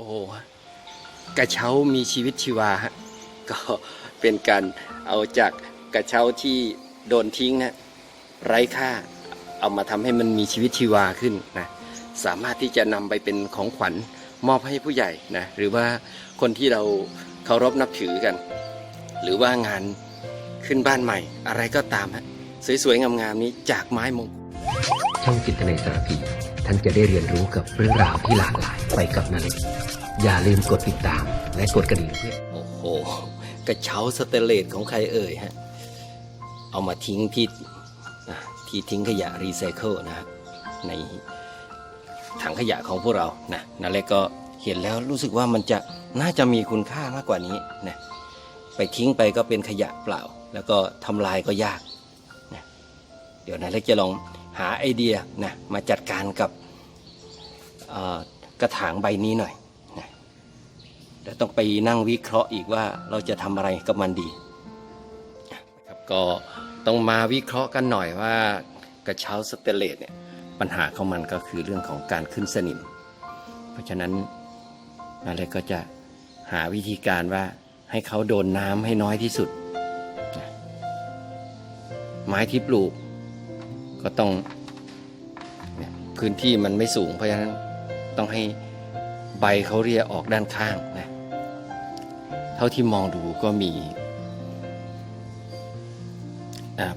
โอ้โหกระเช้ามีชีวิตชีวาฮะก็เป็นการเอาจากกระเช้าที่โดนทิ้งนะไร้ค่าเอามาทำให้มันมีชีวิตชีวาขึ้นนะสามารถที่จะนำไปเป็นของขวัญมอบให้ผู้ใหญ่นะหรือว่าคนที่เราเคารพนับถือกัน หรือว่างานขึ้นบ้านใหม่ อะไรก็ตามฮะสวยๆงามๆนี้จากไม้มงคลช่องจิตนาสารพี ท่านจะได้เรียนรู้กับเรื่องราวที่หลากหลายไปกับนาเล็กอย่าลืมกดติดตาม และกดกระดิ่งเพื่อโอ้โห กระเช้าสเตเลสของใครเอ่ยฮะ เอามาทิ้งที่อะที่ทิ้งขยะรีไซเคิลนะฮะในถังขยะของพวกเรานะนั่นแหละก็เห็นแล้วรู้สึกว่ามันจะน่าจะมีคุณค่ามากกว่านี้นะไปทิ้งไปก็เป็นขยะเปล่า แล้วก็ทำลายก็ยากนะเดี๋ยวนาเล็กจะลอง หาไอเดียนะมาจัดการกับกระถางใบนี้หน่อยเดี๋ยวต้องไปนั่งวิเคราะห์อีกว่าเราจะทำอะไรกับมันดีครับก็ต้องมาวิเคราะห์กันหน่อยว่ากระเช้าสเตเลสเนี่ยปัญหาของมันก็คือเรื่องของการขึ้นสนิม เพราะฉะนั้นนาเล็กก็จะหาวิธีการว่าให้เขาโดนน้ำให้น้อยที่สุด ไม้ที่ปลูก ก็ต้องพื้นที่มันไม่สูง เพราะฉะนั้นต้องให้ใบเขาเรียออกด้านข้างนะเท่าที่มองดูก็มี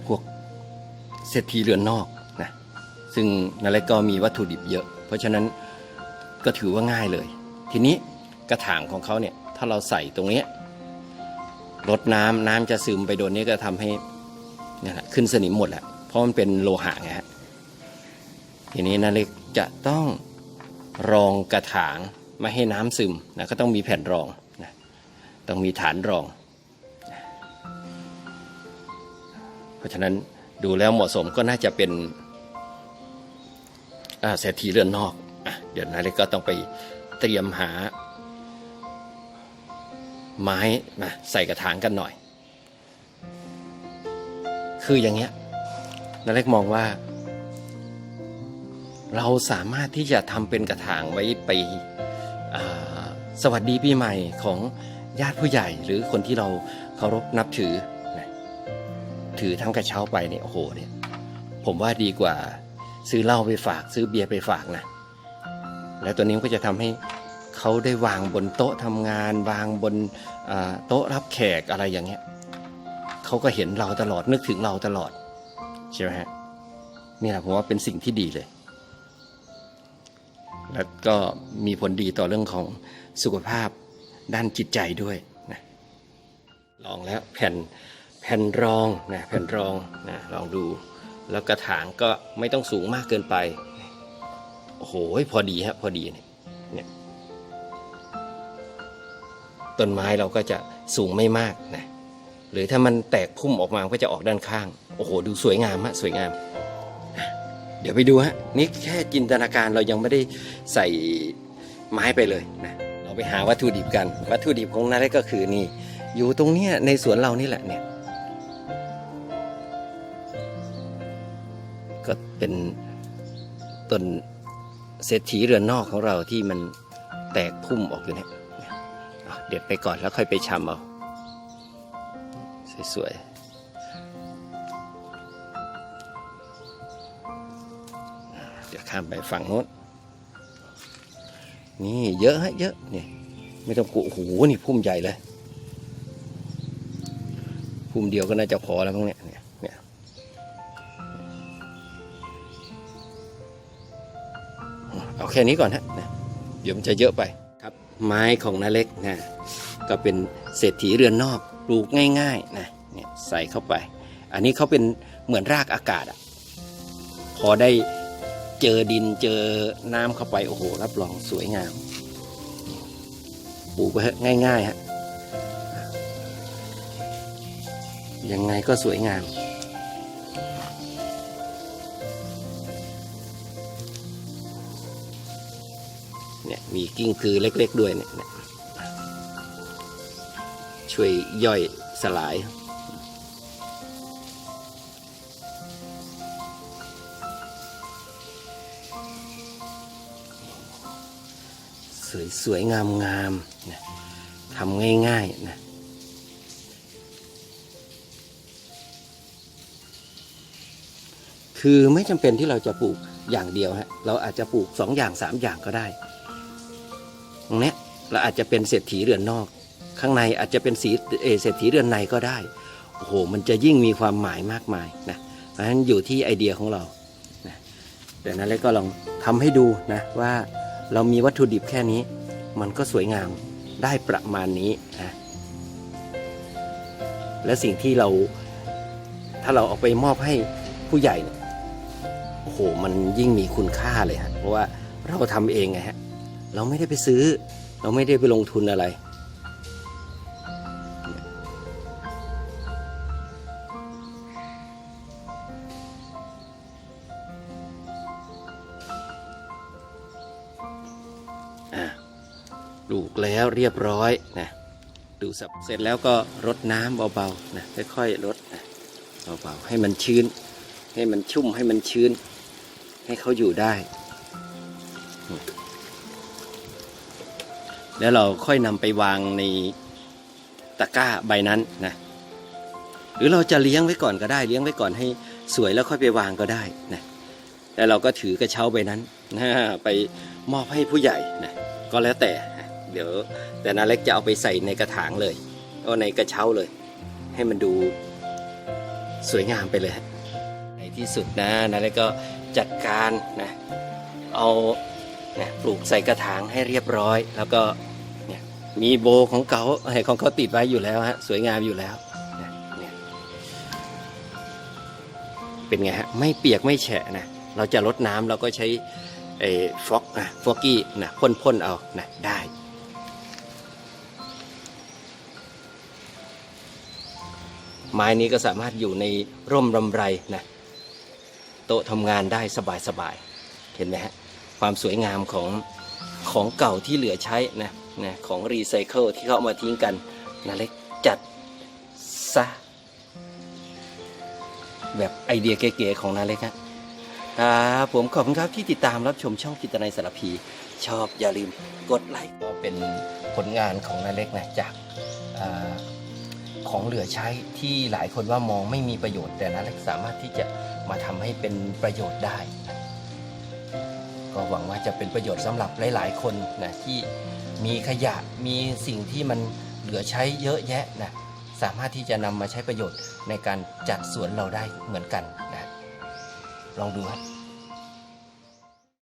พวกเศรษฐีเรือนนอกนะซึ่งนั่นแหละก็มีวัตถุดิบเยอะ เพราะฉะนั้นก็ถือว่าง่ายเลย ทีนี้กระถางของเขาเนี่ยถ้าเราใส่ตรงนี้รดน้ำน้ำจะซึมไปโดนนี้ก็ทำให้นี่แหละขึ้นสนิมหมดแหละ ราะมันเป็นโลหะไงฮะทีนี้นาเล็กจะต้องรองกระถางไม่ให้น้ำซึมนะก็ต้องมีแผ่นรองนะต้องมีฐานรอง เพราะฉะนั้นดูแล้วเหมาะสมก็น่าจะเป็นเศรษฐีเรือนนอกอเดี๋ยวนายเล็กก็ต้องไปเตรียมหา ไม้มาใส่กระถางกันหน่อย คืออย่างเงี้ย นายเล็กมองว่า เราสามารถที่จะทำเป็นกระถางไว้ไปสวัสดีปีใหม่ของญาติผู้ใหญ่ หรือคนที่เราเคารพนับถือ ถือทั้งกระเช้าไปเนี่ยโอ้โหเนี่ย ผมว่าดีกว่าซื้อเหล้าไปฝาก ซื้อเบียร์ไปฝากนะแล้วตัวนี้ก็จะทำให้เขาได้วางบนโต๊ะทำงาน วางบนโต๊ะรับแขกอะไรอย่างเงี้ยเขาก็เห็นเราตลอดนึกถึงเราตลอด ใช่ไหมฮะนี่แหละผมว่าเป็นสิ่งที่ดีเลย แล้วก็มีผลดีต่อเรื่องของสุขภาพด้านจิตใจด้วยนะลองแล้วแผ่นแผ่นรองนะแผ่นรองนะลองดู แล้วกระถางก็ไม่ต้องสูงมากเกินไปโอ้โหพอดีฮะพอดีเนี่ยเนี่ยต้นไม้เราก็จะสูงไม่มากนะ หรือถ้ามันแตกพุ่มออกมาก็จะออกด้านข้าง โอ้โห ดูสวยงามฮะสวยงาม เดี๋ยวไปดูฮะนี่แค่จินตนาการเรายังไม่ได้ใส่ไม้ไปเลยนะเราไปหาวัตถุดิบกัน วัตถุดิบของนาเล็กก็คือนี่ อยู่ตรงเนี้ยในสวนเรานี่แหละเนี่ย ก็เป็นต้นเศรษฐีเรือนนอกของเราที่มันแตกพุ่มออกอยู่เนี่ยอะเด็ดไปก่อนแล้วค่อยไปชำเอา สวยๆเดี๋ยวข้ามไปฝั่งโน้นนี่เยอะฮะเยอะนี่ไม่ต้องกลัวโอ้โหนี่พุ่มใหญ่เลยพุ่มเดียวก็น่าจะพอแล้วมั้งเนี่ยเนี่ยเอาแค่นี้ก่อนฮะนะเดี๋ยวมันจะเยอะไปครับ ไม้ของนาเล็กนะก็เป็นเศรษฐีเรือนนอก ปลูกง่ายๆนะเนี่ยใส่เข้าไป อันนี้เขาเป็นเหมือนรากอากาศอะพอได้เจอดินเจอน้ำเข้าไปโอ้โห รับรองสวยงาม ปลูกไปง่ายๆฮะยังไงก็สวยงามเนี่ยมีกิ้งคือเล็ก ๆ ด้วยเนี่ย ช่วยย่อยสลายสสวยๆ งามๆนะทำง่ายๆนะคือไม่จำเป็นที่เราจะปลูกอย่างเดียวฮะ เราอาจจะปลูกสองอย่างสามอย่างก็ได้ตรงนี้เราอาจจะเป็นเศรษฐีเรือนนอก ข้างในอาจจะเป็นสีเศรษฐีเรือนในก็ได้โอ้โหมันจะยิ่งมีความหมายมากมายนะเพราะฉะนั้นอยู่ที่ไอเดียของเรานะแต่นั้นเลยก็ลองทำให้ดูนะว่าเรามีวัตถุดิบแค่นี้ มันก็สวยงามได้ประมาณนี้นะและสิ่งที่เราถ้าเราเอาไปมอบให้ผู้ใหญ่เนี่ยโอ้โห มันยิ่งมีคุณค่าเลยฮะเพราะว่าเราทำเองไงฮะเราไม่ได้ไปซื้อ เราไม่ได้ไปลงทุนอะไร อะปลูกแล้วเรียบร้อยนะดูสับเสร็จแล้วก็รดน้ำเบาๆนะค่อยๆรดนะเบาๆให้มันชื้น ให้มันชุ่มให้มันชื้น ให้เขาอยู่ได้ แล้วเราค่อยนำไปวางในตะกร้าใบนั้นนะหรือเราจะเลี้ยงไว้ก่อนก็ได้ เลี้ยงไว้ก่อนให้สวยแล้วค่อยไปวางก็ได้นะแล้วเราก็ถือกระเช้าใบนั้นนะไป มอบให้ผู้ใหญ่นะก็แล้วแต่เดี๋ยวแต่นาเล็กจะเอาไปใส่ในกระถางเลยเอาในกระเช้าเลย ให้มันดูสวยงามไปเลยในที่สุดนะนาเล็กก็จัดการนะเอานะปลูกใส่กระถางให้เรียบร้อย แล้วก็เนี่ยมีโบของเขาให้ของเขาติดไว้อยู่แล้วฮะสวยงามอยู่แล้วนะเป็นไงฮะไม่เปียกไม่แฉะนะเราจะลดน้ำเราก็ใช้ ไอ้ฟอกนะฟอกกี้นะพ่นๆเอานะได้ไม้นี้ก็สามารถอยู่ในร่มรำไรนะโต๊ะทำงานได้สบายๆเห็นไหมฮะความสวยงามของของเก่าที่เหลือใช้นะนะของรีไซเคิลที่เขาเอามาทิ้งกันนาเล็กจัดซะแบบไอเดียเก๋ๆของนาเล็กฮะ ครับผมขอบคุณครับที่ติดตามรับชมช่องกิตนายสารพี ชอบอย่าลืมกดไลค์ก็เป็นผลงานของนาเล็กนะจากอาของเหลือใช้ที่หลายคนว่ามองไม่มีประโยชน์แต่นาเล็กสามารถที่จะมาทำให้เป็นประโยชน์ได้ก็หวังว่าจะเป็นประโยชน์สำหรับหลาย ๆ คนนะที่มีขยะมีสิ่งที่มันเหลือใช้เยอะแยะนะสามารถที่จะนำมาใช้ประโยชน์ในการจัดสวนเราได้เหมือนกัน ลองดูครับ